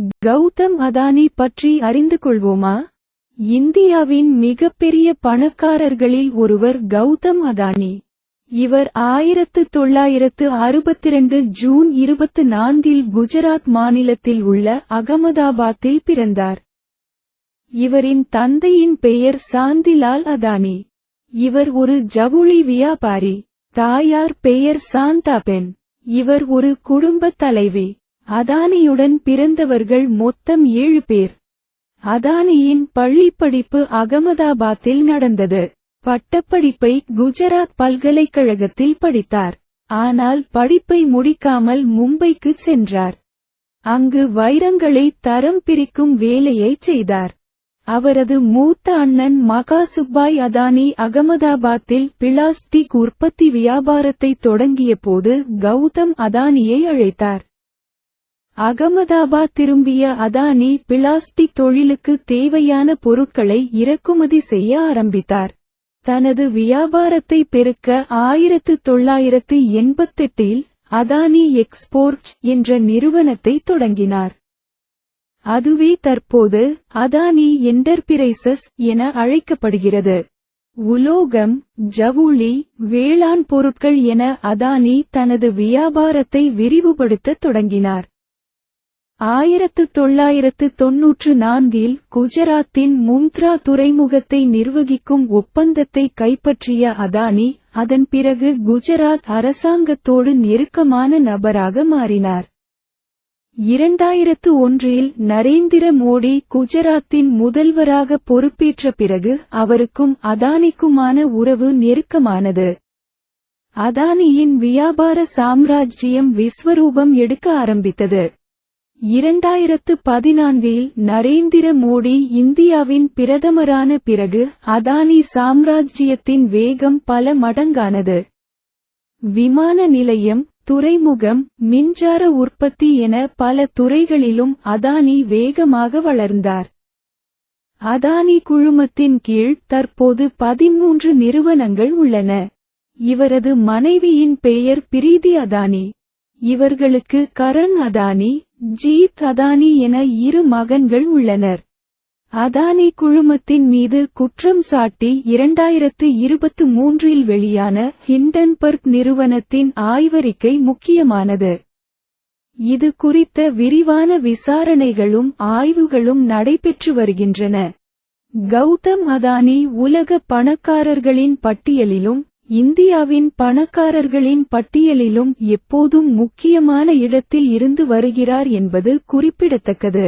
கௌதம் அதானி பற்றி அறிந்து கொள்வோமா? இந்தியாவின் மிகப்பெரிய பணக்காரர்களில் ஒருவர் கௌதம் அதானி. இவர் ஆயிரத்து தொள்ளாயிரத்து அறுபத்திரண்டு ஜூன் இருபத்து நான்கில் குஜராத் மாநிலத்தில் உள்ள அகமதாபாத்தில் பிறந்தார். இவரின் தந்தையின் பெயர் சாந்திலால் அதானி. இவர் ஒரு ஜவுளி வியாபாரி தாயார் பெயர் சாந்தாபென் இவர் ஒரு குடும்பத் தலைவி. அதானியுடன் பிறந்தவர்கள் மொத்தம் ஏழு பேர். அதானியின் பள்ளிப்படிப்பு அகமதாபாத்தில் நடந்தது. பட்டப்படிப்பை குஜராத் பல்கலைக்கழகத்தில் படித்தார். ஆனால் படிப்பை முடிக்காமல் மும்பைக்கு சென்றார். அங்கு வைரங்களை தரம் பிரிக்கும் வேலையைச் செய்தார். அவரது மூத்த அண்ணன் மகாசுப்பாய் அதானி அகமதாபாத்தில் பிளாஸ்டிக் உற்பத்தி வியாபாரத்தை தொடங்கியபோது கௌதம் அதானியை அழைத்தார். அகமதாபாத் திரும்பிய அதானி பிளாஸ்டிக் தொழிலுக்கு தேவையான பொருட்களை இறக்குமதி செய்ய ஆரம்பித்தார். தனது வியாபாரத்தை பெருக்க ஆயிரத்து தொள்ளாயிரத்து எண்பத்தெட்டில் அதானி எக்ஸ்போர்ட் என்ற நிறுவனத்தை தொடங்கினார். அதுவே தற்போது அதானி என்டர்பிரைசஸ் என அழைக்கப்படுகிறது. உலோகம் ஜவுளி வேளாண் பொருட்கள் என அதானி தனது வியாபாரத்தை விரிவுபடுத்தத் தொடங்கினார். ஆயிரத்து தொள்ளாயிரத்து தொன்னூற்று நான்கில் குஜராத்தின் முந்த்ரா துறைமுகத்தை நிர்வகிக்கும் ஒப்பந்தத்தை கைப்பற்றிய அதானி அதன் பிறகு குஜராத் அரசாங்கத்தோடு நெருக்கமான நபராக மாறினார். இரண்டாயிரத்து ஒன்றில் நரேந்திர மோடி குஜராத்தின் முதல்வராக பொறுப்பேற்ற பிறகு அவருக்கும் அதானிக்குமான உறவு நெருக்கமானது. அதானியின் வியாபார சாம்ராஜ்யம் விஸ்வரூபம் எடுக்க ஆரம்பித்தது. இரண்டாயிரத்து பதினான்கில் நரேந்திர மோடி இந்தியாவின் பிரதமரான பிறகு அதானி சாம்ராஜ்யத்தின் வேகம் பல மடங்கானது. விமான நிலையம் துறைமுகம் மின்சார உற்பத்தி என பல துறைகளிலும் அதானி வேகமாக வளர்ந்தார். அதானி குழுமத்தின் கீழ் தற்போது பதிமூன்று நிறுவனங்கள் உள்ளன. இவரது மனைவியின் பெயர் பிரீதி அதானி. இவர்களுக்கு கரண் அதானி ஜி ததானி என இரு மகன்கள் உள்ளனர். அதானி குழுமத்தின் மீது குற்றம் சாட்டி இரண்டாயிரத்து இருபத்து மூன்றில் வெளியான ஹிண்டன்பர்க் நிறுவனத்தின் ஆய்வறிக்கை முக்கியமானது. இது குறித்த விரிவான விசாரணைகளும் ஆய்வுகளும் நடைபெற்று வருகின்றன. கௌதம் அதானி உலக பணக்காரர்களின் பட்டியலிலும் இந்தியாவின் பணக்காரர்களின் பட்டியலிலும் எப்போதும் முக்கியமான இடத்தில் இருந்து வருகிறார் என்பது குறிப்பிடத்தக்கது.